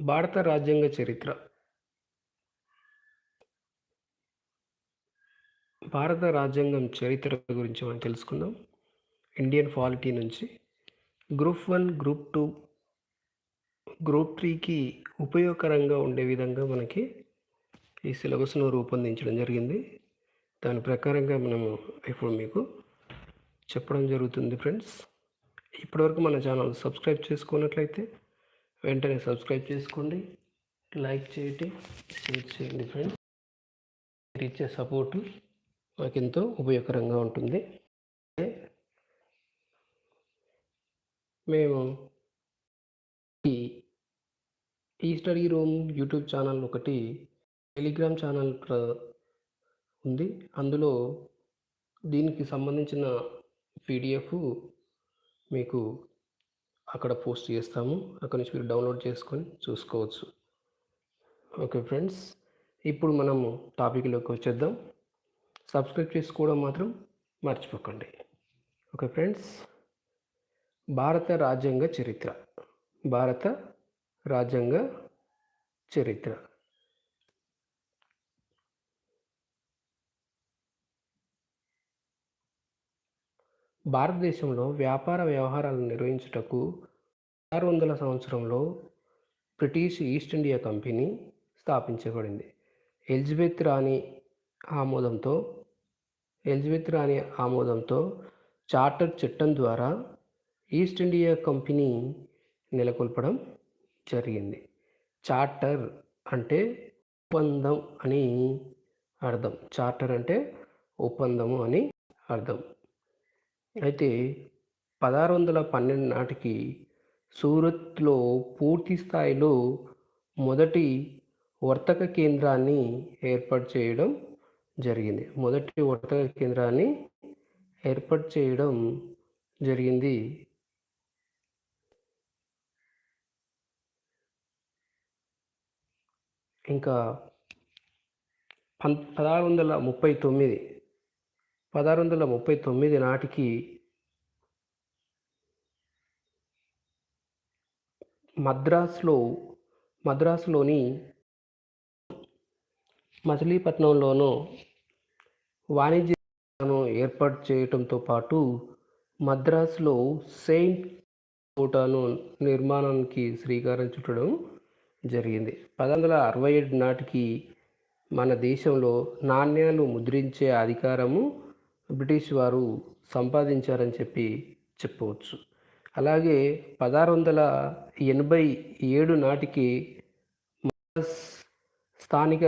భారత రాజ్యాంగ చరిత్ర. భారత రాజ్యాంగం చరిత్ర గురించి మనం తెలుసుకుందాం. ఇండియన్ పాలిటీ నుంచి. Group one group two group త్రీకి ఉపయోగకరంగా ఉండే విధంగా మనకి ఈ సిలబస్ను రూపొందించడం జరిగింది. దాని ప్రకారంగా మనము ఇప్పుడు మీకు చెప్పడం జరుగుతుంది ఫ్రెండ్స్. ఇప్పటివరకు మన ఛానల్ సబ్స్క్రైబ్ చేసుకున్నట్లయితే వెంటనే సబ్స్క్రైబ్ చేసుకోండి. లైక్ చేయండి షేర్ చేయండి ఫ్రెండ్స్. మీరు ఇచ్చే సపోర్టు మాకు ఎంతో ఉపయోగకరంగా ఉంటుంది. మేము ఈ ఈ స్టడీ రూమ్ యూట్యూబ్ ఛానల్ ఒకటి టెలిగ్రామ్ ఛానల్ ప్ర- ఉంది. అందులో దీనికి సంబంధించిన పీడిఎఫ్ మీకు అక్కడ పోస్ట్ చేస్తాము. అక్కడ నుంచి మీరు డౌన్లోడ్ చేసుకొని చూసుకోవచ్చు. ఓకే ఫ్రెండ్స్ ఇప్పుడు మనము టాపిక్లోకి వచ్చేద్దాం. సబ్స్క్రైబ్ చేసుకోవడం మాత్రం మర్చిపోకండి. ఓకే ఫ్రెండ్స్ భారత రాజ్యాంగ చరిత్ర. భారత రాజ్యాంగ చరిత్ర. భారతదేశంలో వ్యాపార వ్యవహారాలను నిర్వహించుటకు ఆరు వందల సంవత్సరంలో బ్రిటిష్ ఈస్ట్ ఇండియా కంపెనీ స్థాపించబడింది. ఎలిజబెత్ రాణి ఆమోదంతో ఎలిజబెత్ రాణి ఆమోదంతో చార్టర్ చట్టం ద్వారా ఈస్ట్ ఇండియా కంపెనీ నెలకొల్పడం జరిగింది. చార్టర్ అంటే ఒప్పందం అని అర్థం. చార్టర్ అంటే ఒప్పందము అని అర్థం. అయితే పదహారు వందల పన్నెండు నాటికి సూరత్లో పూర్తి స్థాయిలో మొదటి వర్తక కేంద్రాన్ని ఏర్పాటు చేయడం జరిగింది. మొదటి వర్తక కేంద్రాన్ని ఏర్పాటు చేయడం జరిగింది. ఇంకా పం పదహారు వందల ముప్పై తొమ్మిది పదహారు వందల ముప్పై తొమ్మిది నాటికి మద్రాసులో మద్రాసులోని మచిలీపట్నంలోనూ వాణిజ్యను ఏర్పాటు చేయటంతో పాటు మద్రాసులో సెయింట్ కోటాను నిర్మాణానికి శ్రీకారం చుట్టడం జరిగింది. పదహారు వందల అరవై ఏడు నాటికి మన దేశంలో నాణ్యాలు ముద్రించే అధికారము బ్రిటిష్ వారు సంపాదించారని చెప్పి చెప్పవచ్చు. అలాగే పదహారు వందల ఎనభై ఏడు నాటికి మద్రాస్ స్థానిక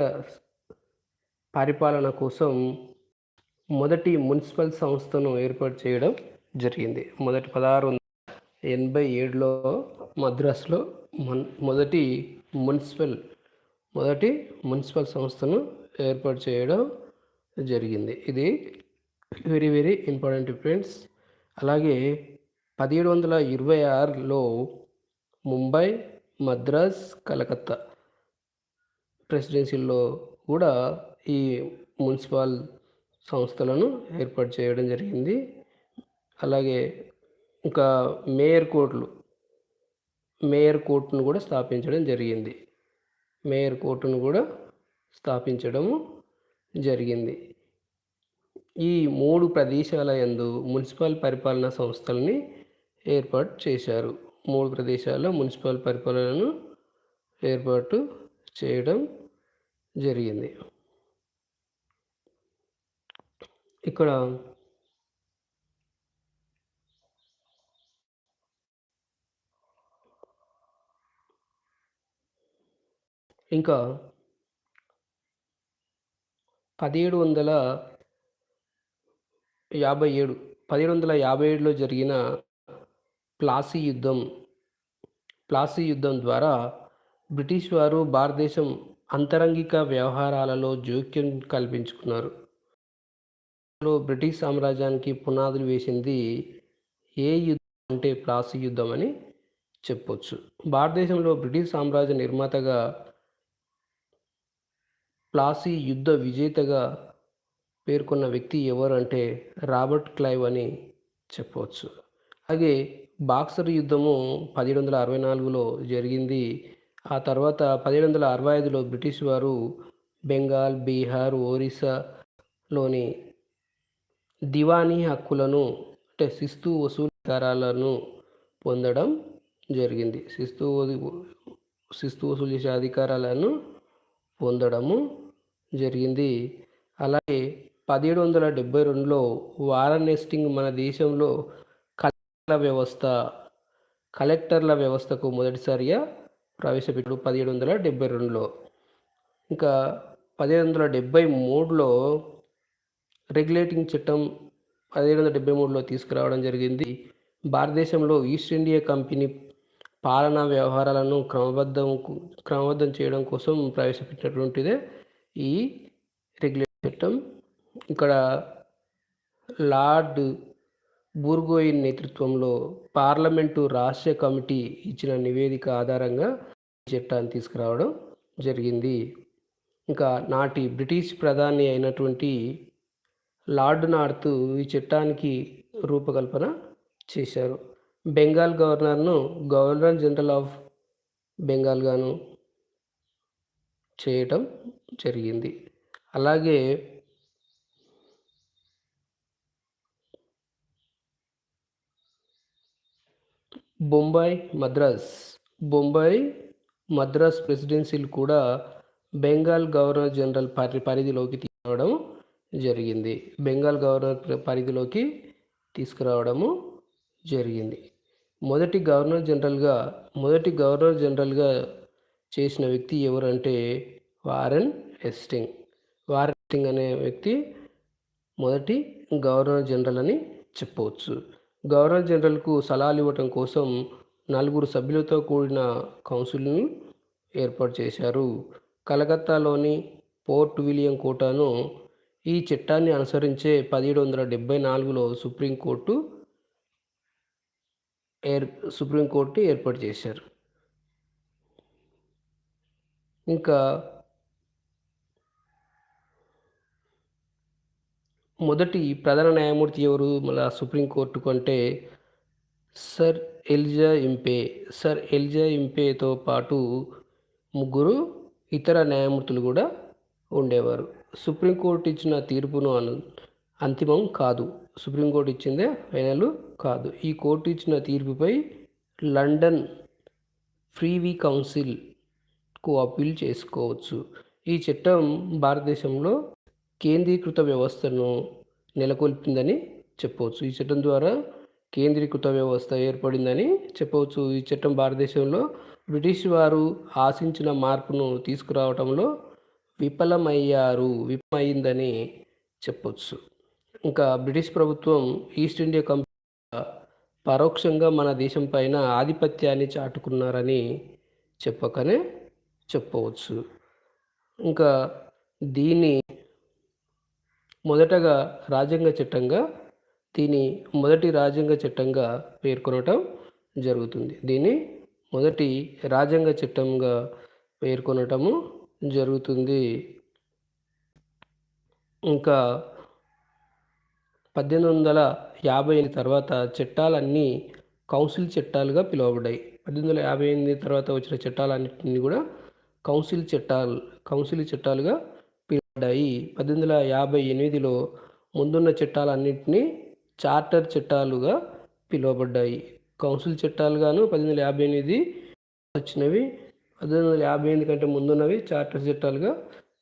పరిపాలన కోసం మొదటి మున్సిపల్ సంస్థను ఏర్పాటు చేయడం జరిగింది. మొదటి పదహారు వందల ఎనభై ఏడులో మద్రాసులో మన్ మొదటి మున్సిపల్ మొదటి మున్సిపల్ సంస్థను ఏర్పాటు చేయడం జరిగింది. ఇది వెరీ వెరీ ఇంపార్టెంట్ ఫ్రెండ్స్. అలాగే పదిహేడు వందల ఇరవై ఆరులో ముంబై మద్రాస్ కలకత్తా ప్రెసిడెన్సీల్లో కూడా ఈ మున్సిపల్ సంస్థలను ఏర్పాటు చేయడం జరిగింది. అలాగే ఇంకా మేయర్ కోర్టులు మేయర్ కోర్టును కూడా స్థాపించడం జరిగింది. మేయర్ కోర్టును కూడా స్థాపించడము జరిగింది. ఈ మూడు ప్రదేశాల యందు మున్సిపల్ పరిపాలనా సంస్థల్ని ఏర్పాటు చేశారు. మూడు ప్రదేశాల్లో మున్సిపల్ పరిపాలనను ఏర్పాటు చేయడం జరిగింది. ఇక్కడ ఇంకా పదిహేడు వందల యాభై ఏడు పదిహేడు వందల యాభై ఏడులో జరిగిన ప్లాసీ యుద్ధం ప్లాసీ యుద్ధం ద్వారా బ్రిటిష్ వారు భారతదేశం అంతరంగిక వ్యవహారాలలో జోక్యం కల్పించుకున్నారు. బ్రిటిష్ సామ్రాజ్యానికి పునాదులు వేసింది ఏ యుద్ధం అంటే ప్లాసీ యుద్ధం అని చెప్పొచ్చు. భారతదేశంలో బ్రిటిష్ సామ్రాజ్య నిర్మాతగా ప్లాసీ యుద్ధ విజేతగా పేర్కొన్న వ్యక్తి ఎవరు అంటే రాబర్ట్ క్లైవ్ అని చెప్పవచ్చు. అలాగే బాక్సర్ యుద్ధము పదిహేడు వందల అరవై నాలుగులో జరిగింది. ఆ తర్వాత పదిహేడు వందల అరవై ఐదులో బ్రిటిష్ వారు బెంగాల్ బీహార్ ఒరిస్సాలోని దివానీ హక్కులను అంటే శిస్తు వసూలికారాలను పొందడం జరిగింది. శిస్తు శిస్తు వసూలు చేసే అధికారాలను పొందడము జరిగింది. అలాగే పదిహేడు వందల డెబ్బై రెండులో వారన్ నెస్టింగ్ మన దేశంలో కలెక్టర్ల వ్యవస్థ కలెక్టర్ల వ్యవస్థకు మొదటిసారిగా ప్రవేశపెట్టాడు పదిహేడు వందల డెబ్బై రెండులో. ఇంకా పదిహేడు వందల డెబ్బై మూడులో రెగ్యులేటింగ్ చట్టం పదిహేడు వందల డెబ్బై మూడులో తీసుకురావడం జరిగింది. భారతదేశంలో ఈస్ట్ ఇండియా కంపెనీ పాలనా వ్యవహారాలను క్రమబద్ధం క్రమబద్ధం చేయడం కోసం ప్రవేశపెట్టినటువంటిదే ఈ రెగ్యులేటింగ్ చట్టం. ఇక్కడ లార్డ్ బూర్గోయిన్ నేతృత్వంలో పార్లమెంటు రాష్ట్ర కమిటీ ఇచ్చిన నివేదిక ఆధారంగా చట్టాన్ని తీసుకురావడం జరిగింది. ఇంకా నాటి బ్రిటిష్ ప్రధాని అయినటువంటి లార్డ్ నార్త్ ఈ చట్టానికి రూపకల్పన చేశారు. బెంగాల్ గవర్నర్ను గవర్నర్ జనరల్ ఆఫ్ బెంగాల్ గాను చేయటం జరిగింది. అలాగే బొంబాయి మద్రాస్. బొంబాయి మద్రాస్ ప్రెసిడెన్సీలు కూడా బెంగాల్ గవర్నర్ జనరల్ పరి పరిధిలోకి తీసుకురావడం జరిగింది. బెంగాల్ గవర్నర్ పరిధిలోకి తీసుకురావడము జరిగింది. మొదటి గవర్నర్ జనరల్గా మొదటి గవర్నర్ జనరల్గా చేసిన వ్యక్తి ఎవరంటే వారెన్ హెస్టింగ్. వారెన్ హెస్టింగ్ అనే వ్యక్తి మొదటి గవర్నర్ జనరల్ అని చెప్పవచ్చు. గవర్నర్ జనరల్కు సలహాలు ఇవ్వటం కోసం నలుగురు సభ్యులతో కూడిన కౌన్సిల్ని ఏర్పాటు చేశారు. కలకత్తాలోని పోర్ట్ విలియం కోటాను ఈ చట్టాన్ని అనుసరించే పదిహేడు వందల డెబ్బై నాలుగులో సుప్రీంకోర్టు ఏర్ సుప్రీంకోర్టు ఏర్పాటు చేశారు. ఇంకా మొదటి ప్రధాన న్యాయమూర్తి ఎవరు? మళ్ళా సుప్రీంకోర్టుకు అంటే సర్ ఎల్జా ఇంపే. సర్ ఎల్జా ఇంపేతో పాటు ముగ్గురు ఇతర న్యాయమూర్తులు కూడా ఉండేవారు. సుప్రీంకోర్టు ఇచ్చిన తీర్పును అను అంతిమం కాదు. సుప్రీంకోర్టు ఇచ్చిందే ఫైనల్ కాదు. ఈ కోర్టు ఇచ్చిన తీర్పుపై లండన్ ఫ్రీవీ కౌన్సిల్కు అప్పీల్ చేసుకోవచ్చు. ఈ చట్టం భారతదేశంలో కేంద్రీకృత వ్యవస్థను నెలకొల్పిందని చెప్పవచ్చు. ఈ చట్టం ద్వారా కేంద్రీకృత వ్యవస్థ ఏర్పడిందని చెప్పవచ్చు. ఈ చట్టం భారతదేశంలో బ్రిటిష్ వారు ఆశించిన మార్పును తీసుకురావడంలో విఫలమయ్యారు. విఫలమైందని చెప్పవచ్చు ఇంకా బ్రిటిష్ ప్రభుత్వం ఈస్ట్ ఇండియా కంపెనీ పరోక్షంగా మన దేశం పైన ఆధిపత్యాన్ని చాటుకున్నారని చెప్పకనే చెప్పవచ్చు. ఇంకా దీన్ని మొదటగా రాజ్యాంగ చట్టంగా దీని మొదటి రాజ్యాంగ చట్టంగా పేర్కొనటం జరుగుతుంది. దీన్ని మొదటి రాజ్యాంగ చట్టంగా పేర్కొనటము జరుగుతుంది. ఇంకా పద్దెనిమిది వందల యాభై ఎనిమిది తర్వాత చట్టాలన్నీ కౌన్సిల్ చట్టాలుగా పిలువబడ్డాయి. పద్దెనిమిది వందల యాభై ఎనిమిది తర్వాత వచ్చిన చట్టాలన్నింటినీ కూడా కౌన్సిల్ చట్టాలు కౌన్సిల్ చట్టాలుగా పిలువబడ్డాయి పద్దెనిమిది వందల యాభై ఎనిమిదిలో ముందున్న చట్టాలన్నింటినీ చార్టర్ చట్టాలుగా పిలువబడ్డాయి. కౌన్సిల్ చట్టాలుగాను పద్దెనిమిది వందల యాభై ఎనిమిది వచ్చినవి పద్దెనిమిది వందల యాభై ఎనిమిది కంటే ముందున్నవి చార్టర్ చట్టాలుగా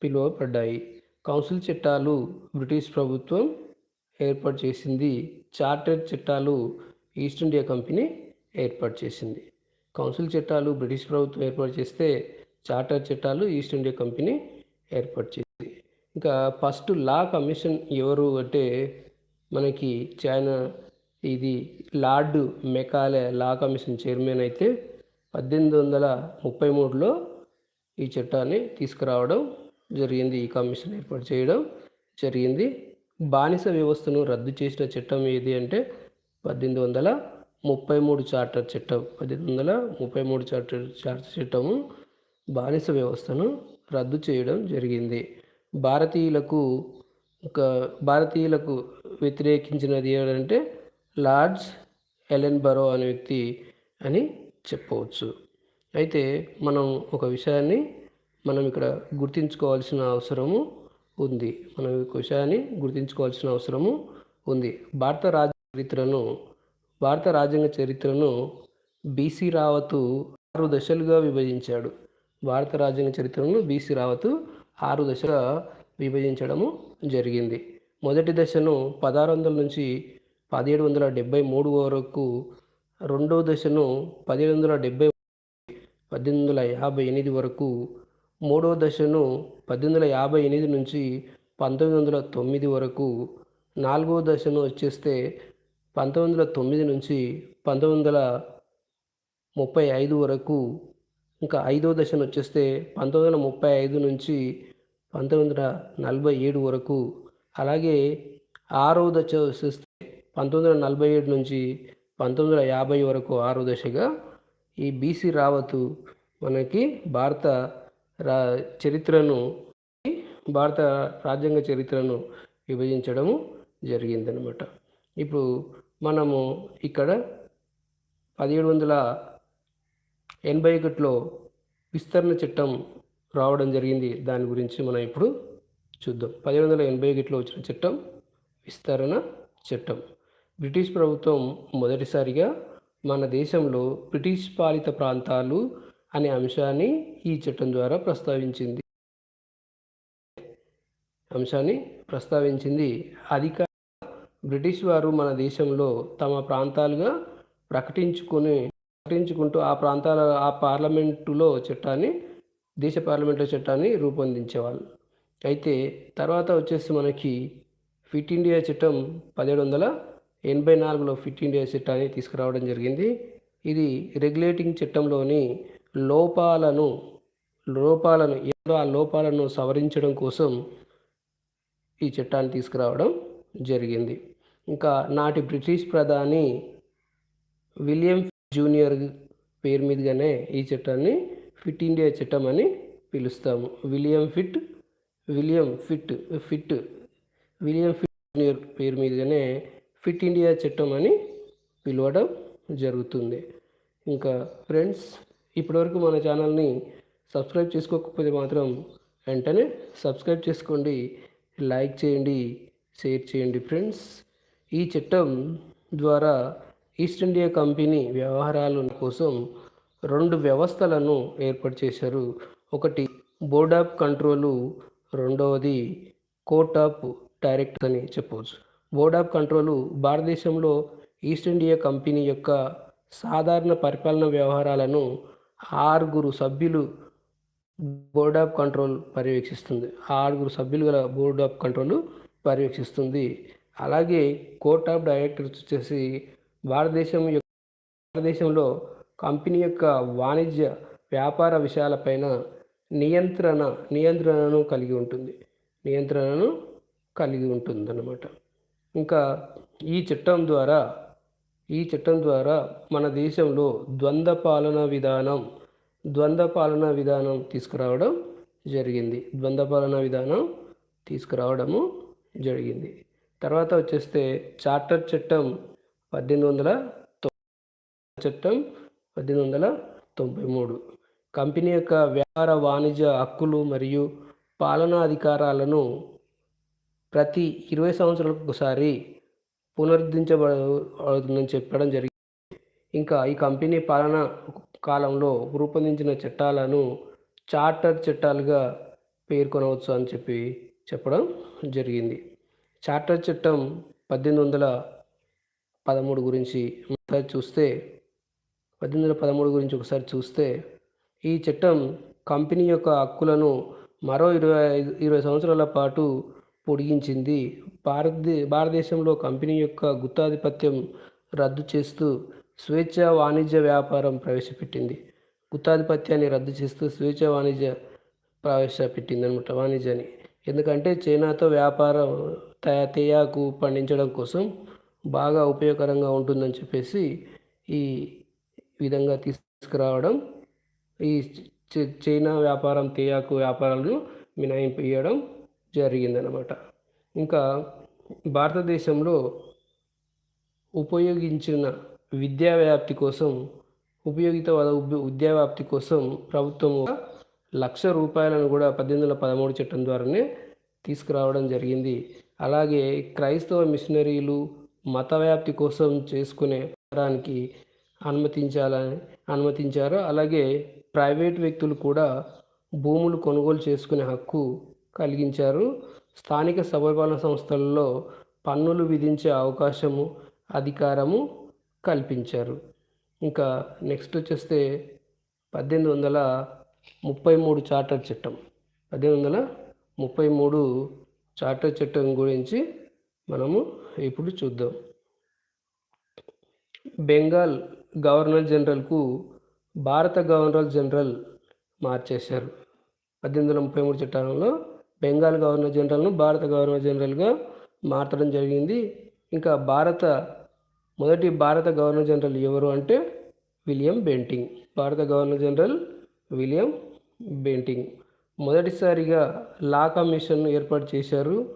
పిలువబడ్డాయి. కౌన్సిల్ చట్టాలు బ్రిటిష్ ప్రభుత్వం ఏర్పాటు చేసింది. చార్టర్ చట్టాలు ఈస్ట్ ఇండియా కంపెనీ ఏర్పాటు చేసింది. కౌన్సిల్ చట్టాలు బ్రిటిష్ ప్రభుత్వం ఏర్పాటు చేస్తే చార్టర్ చట్టాలు ఈస్ట్ ఇండియా కంపెనీ ఏర్పాటు చేసింది. ఇంకా ఫస్ట్ లా కమిషన్ ఎవరు అంటే మనకి చైనా ఇది Lord Macaulay law commission chairman అయితే పద్దెనిమిది వందల ముప్పై మూడులో ఈ చట్టాన్ని తీసుకురావడం జరిగింది. ఈ కమిషన్ ఏర్పాటు చేయడం జరిగింది. బానిస వ్యవస్థను రద్దు చేసిన చట్టం ఏది అంటే పద్దెనిమిది వందల ముప్పై మూడు చార్టర్ చట్టం. పద్దెనిమిది వందల ముప్పై మూడు చార్టర్ చార్టర్ చట్టము బానిస వ్యవస్థను రద్దు చేయడం జరిగింది. భారతీయులకు ఒక భారతీయులకు వ్యతిరేకించినది ఏమంటే లార్డ్స్ ఎలెన్ బరో అనే వ్యక్తి అని చెప్పవచ్చు. అయితే మనం ఒక విషయాన్ని మనం ఇక్కడ గుర్తించుకోవాల్సిన అవసరము ఉంది. మనం ఒక విషయాన్ని గుర్తించుకోవాల్సిన అవసరము ఉంది. భారత రాజ్య చరిత్రను భారత రాజ్యాంగ చరిత్రను బీసీ రావతు ఆరు దశలుగా విభజించాడు. భారత రాజ్యాంగ చరిత్రను బీసీ రావతు ఆరు దశగా విభజించడము జరిగింది. మొదటి దశను పదహారు వందల నుంచి పదిహేడు వందల డెబ్బై మూడు వరకు రెండో దశను పదిహేడు వందల డెబ్బై పద్దెనిమిది వందల యాభై ఎనిమిది వరకు మూడో దశను పద్దెనిమిది వందల యాభై ఎనిమిది నుంచి పంతొమ్మిది వందల తొమ్మిది వరకు నాలుగో దశను వచ్చేస్తే పంతొమ్మిది వందల తొమ్మిది నుంచి పంతొమ్మిది వందల ముప్పై ఐదు వరకు ఇంకా ఐదో దశను వచ్చేస్తే పంతొమ్మిది వందల ముప్పై ఐదు నుంచి పంతొమ్మిది వందల నలభై ఏడు వరకు. అలాగే ఆరో దశ చూస్తే పంతొమ్మిది వందల నలభై ఏడు నుంచి పంతొమ్మిది వందల యాభై వరకు ఆరో దశగా ఈ బీసీ రావతు మనకి భారత రా చరిత్రను భారత రాజ్యాంగ చరిత్రను విభజించడము జరిగిందనమాట ఇప్పుడు మనము ఇక్కడ పదిహేడు వందల ఎనభై ఒకటిలో విస్తరణ చట్టం రావడం జరిగింది. దాని గురించి మనం ఇప్పుడు చూద్దాం. పదిహేడు వందల ఎనభై ఒకటిలో వచ్చిన చట్టం విస్తరణ చట్టం. బ్రిటిష్ ప్రభుత్వం మొదటిసారిగా మన దేశంలో బ్రిటిష్ పాలిత ప్రాంతాలు అనే అంశాన్ని ఈ చట్టం ద్వారా ప్రస్తావించింది. అంశాన్ని ప్రస్తావించింది. అధిక బ్రిటిష్ వారు మన దేశంలో తమ ప్రాంతాలుగా ప్రకటించుకుని ప్రకటించుకుంటూ ఆ ప్రాంతాల ఆ పార్లమెంటులో చట్టాన్ని దేశ పార్లమెంట్లో చట్టాన్ని రూపొందించేవాళ్ళు. అయితే తర్వాత వచ్చేసి మనకి ఫిట్ ఇండియా చట్టం పదిహేడు వందల ఎనభై నాలుగులో ఫిట్ ఇండియా చట్టాన్ని తీసుకురావడం జరిగింది. ఇది రెగ్యులేటింగ్ చట్టంలోని లోపాలను లోపాలను ఏదో ఆ లోపాలను సవరించడం కోసం ఈ చట్టాన్ని తీసుకురావడం జరిగింది. ఇంకా నాటి బ్రిటిష్ ప్రధాని విలియం జూనియర్ పేరు మీదుగానే ఈ చట్టాన్ని ఫిట్ ఇండియా చట్టం అని పిలుస్తాము. William Pitt William Pitt Pitt William Pitt junior పేరు మీదుగానే ఫిట్ ఇండియా చట్టం అని పిలవడం జరుగుతుంది. ఇంకా ఫ్రెండ్స్ ఇప్పటివరకు మన ఛానల్ని సబ్స్క్రైబ్ చేసుకోకపోతే మాత్రం వెంటనే సబ్స్క్రైబ్ చేసుకోండి లైక్ చేయండి షేర్ చేయండి ఫ్రెండ్స్. ఈ చట్టం ద్వారా ఈస్ట్ ఇండియా కంపెనీ వ్యవహారాల కోసం రెండు వ్యవస్థలను ఏర్పాటు చేశారు. ఒకటి బోర్డ్ ఆఫ్ కంట్రోలు రెండవది కోర్ట్ ఆఫ్ డైరెక్ట్ అని చెప్పవచ్చు. బోర్డ్ ఆఫ్ కంట్రోలు భారతదేశంలో ఈస్ట్ ఇండియా కంపెనీ యొక్క సాధారణ పరిపాలన వ్యవహారాలను ఆరుగురు సభ్యులు బోర్డ్ ఆఫ్ కంట్రోల్ పర్యవేక్షిస్తుంది. ఆరుగురు సభ్యులు గల బోర్డ్ ఆఫ్ కంట్రోల్ పర్యవేక్షిస్తుంది. అలాగే కోర్ట్ ఆఫ్ డైరెక్టర్స్ వచ్చేసి భారతదేశం యొక్క భారతదేశంలో కంపెనీ యొక్క వాణిజ్య వ్యాపార విషయాలపైన నియంత్రణ నియంత్రణను కలిగి ఉంటుంది. నియంత్రణను కలిగి ఉంటుందన్నమాట. ఇంకా ఈ చట్టం ద్వారా ఈ చట్టం ద్వారా మన దేశంలో ద్వంద్వ పాలన విధానం ద్వంద్వ పాలన విధానం తీసుకురావడం జరిగింది. ద్వంద్వ పాలన విధానం తీసుకురావడము జరిగింది. తర్వాత వచ్చేస్తే చార్టర్ చట్టం పద్దెనిమిది వందల చట్టం పద్దెనిమిది వందల తొంభై మూడు. కంపెనీ యొక్క వ్యాపార వాణిజ్య హక్కులు మరియు పాలనా అధికారాలను ప్రతి ఇరవై సంవత్సరాలకు ఒకసారి పునరుద్ధరించబడుతుందని చెప్పడం జరిగింది. ఇంకా ఈ కంపెనీ పాలన కాలంలో రూపొందించిన చట్టాలను చార్టర్ చట్టాలుగా పేర్కొనవచ్చు అని చెప్పి చెప్పడం జరిగింది. చార్టర్ చట్టం పద్దెనిమిది వందల పదమూడు గురించి చూస్తే పద్దెనిమిది వందల పదమూడు గురించి ఒకసారి చూస్తే ఈ చట్టం కంపెనీ యొక్క హక్కులను మరో ఇరవై ఐదు ఇరవై సంవత్సరాల పాటు పొడిగించింది. భారతదే భారతదేశంలో కంపెనీ యొక్క గుత్తాధిపత్యం రద్దు చేస్తూ స్వేచ్ఛ వాణిజ్య వ్యాపారం ప్రవేశపెట్టింది. గుత్తాధిపత్యాన్ని రద్దు చేస్తూ స్వేచ్ఛ వాణిజ్య ప్రవేశపెట్టింది అనమాట వాణిజ్యాన్ని. ఎందుకంటే చైనాతో వ్యాపారం తయా తేయాకు పండించడం కోసం బాగా ఉపయోగకరంగా ఉంటుందని చెప్పేసి ఈ విధంగా తీసుకురావడం ఈ చ- చైనా వ్యాపారం తేయాకు వ్యాపారాలను మినహాయింపు ఇవ్వడం జరిగిందనమాట ఇంకా భారతదేశంలో ఉపయోగించిన విద్యా వ్యాప్తి కోసం ఉపయోగితవాద ఉబ్- విద్యా వ్యాప్తి కోసం ప్రభుత్వం లక్ష రూపాయలను కూడా పద్దెనిమిది వందల పదమూడు చట్టం ద్వారానే తీసుకురావడం జరిగింది. అలాగే క్రైస్తవ మిషనరీలు మత వ్యాప్తి కోసం చేసుకునే దానికి అనుమతించాలని అనుమతించారు. అలాగే ప్రైవేట్ వ్యక్తులు కూడా భూములు కొనుగోలు చేసుకునే హక్కు కలిగించారు. స్థానిక సమయపాలన సంస్థలలో పన్నులు విధించే అవకాశము అధికారము కల్పించారు. ఇంకా నెక్స్ట్ వచ్చేస్తే పద్దెనిమిది వందల ముప్పై మూడు చార్టర్ చట్టం. పద్దెనిమిది వందల ముప్పై మూడు చార్టర్ చట్టం గురించి మనము ఇప్పుడు చూద్దాం. బెంగాల్ గవర్నర్ జనరల్కు భారత గవర్నర్ జనరల్ మార్చేశారు. పద్దెనిమిది వందల ముప్పై మూడు చట్టాలలో బెంగాల్ గవర్నర్ జనరల్ను భారత గవర్నర్ జనరల్గా మార్చడం జరిగింది. ఇంకా భారత మొదటి భారత గవర్నర్ జనరల్ ఎవరు అంటే విలియం బెంటింగ్. భారత గవర్నర్ జనరల్ విలియం బెంటింగ్. మొదటిసారిగా లా కమిషన్ ఏర్పాటు చేశారు.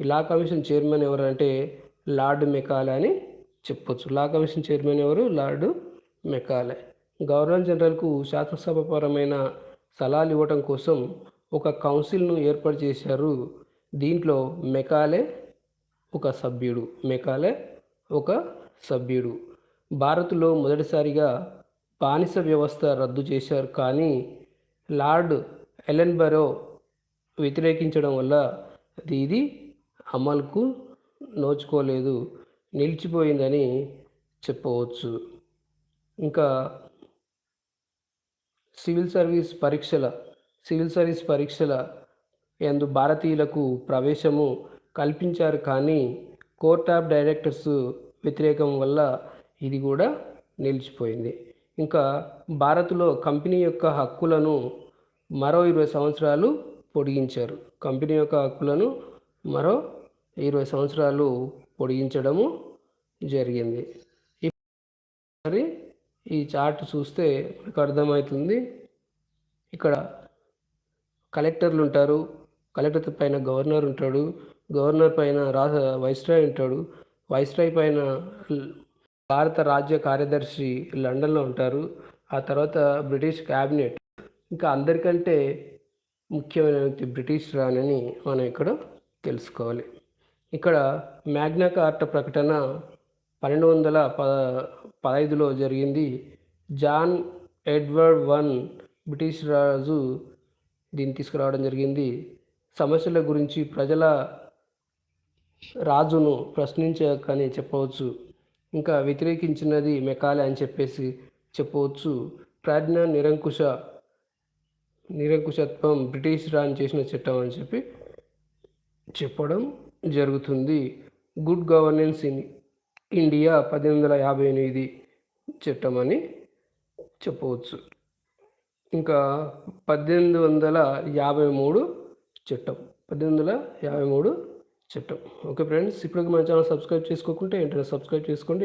ఈ లా కమిషన్ చైర్మన్ ఎవరంటే లార్డ్ మెకాలే అని చెప్పొచ్చు. లా కమిషన్ చైర్మన్ ఎవరు? Lord Macaulay. గవర్నర్ జనరల్కు శాసనసభపరమైన సలహాలు ఇవ్వటం కోసం ఒక కౌన్సిల్ను ఏర్పాటు చేశారు. దీంట్లో మెకాలే ఒక సభ్యుడు మెకాలే ఒక సభ్యుడు. భారత్లో మొదటిసారిగా బానిస వ్యవస్థ రద్దు చేశారు. కానీ లార్డ్ ఎలెన్బరో వ్యతిరేకించడం వల్ల ఇది అమలుకు నోచుకోలేదు. నిలిచిపోయిందని చెప్పవచ్చు. ఇంకా సివిల్ సర్వీస్ పరీక్షల సివిల్ సర్వీస్ పరీక్షల యందు భారతీయులకు ప్రవేశము కల్పించారు కానీ కోర్ట్ ఆఫ్ డైరెక్టర్స్ వ్యతిరేకం వల్ల ఇది కూడా నిలిచిపోయింది. ఇంకా భారత్లో కంపెనీ యొక్క హక్కులను మరో ఇరవై సంవత్సరాలు పొడిగించారు. కంపెనీ యొక్క హక్కులను మరో ఇరవై సంవత్సరాలు పొడిగించడము జరిగింది. మరి ఈ చార్ట్ చూస్తే మనకు అర్థమవుతుంది. ఇక్కడ కలెక్టర్లు ఉంటారు కలెక్టర్ పైన గవర్నర్ ఉంటాడు గవర్నర్ పైన రా వైస్రాయ్ ఉంటాడు వైస్రాయ్ పైన భారత రాజ్య కార్యదర్శి లండన్లో ఉంటారు ఆ తర్వాత బ్రిటిష్ క్యాబినెట్. ఇంకా అందరికంటే ముఖ్యమైన వ్యక్తి బ్రిటిష్ రాణిని మనం ఇక్కడ తెలుసుకోవాలి. ఇక్కడ మ్యాగ్నా కార్ట ప్రకటన పన్నెండు వందల ప పదహైదులో జరిగింది. జాన్ ఎడ్వర్డ్ వన్ బ్రిటిష్ రాజు దీన్ని తీసుకురావడం జరిగింది. సమస్యల గురించి ప్రజల రాజును ప్రశ్నించకని చెప్పవచ్చు. ఇంకా వ్యతిరేకించినది మెకాలే అని చెప్పేసి చెప్పవచ్చు. ప్రాజ్ఞ నిరంకుశ నిరంకుశత్వం బ్రిటిష్ రాజు చేసిన చట్టం అని చెప్పి చెప్పడం జరుగుతుంది. గుడ్ గవర్నెన్స్ ఇన్ ఇండియా పద్దెనిమిది వందల యాభై ఎనిమిది చట్టం అని చెప్పవచ్చు. ఇంకా పద్దెనిమిది వందల యాభై మూడు చట్టం. పద్దెనిమిది వందల యాభై మూడు చట్టం. ఓకే ఫ్రెండ్స్ ఇప్పుడు మన ఛానల్ సబ్స్క్రైబ్ చేసుకోకుంటే ఏంటంటే సబ్స్క్రైబ్ చేసుకోండి.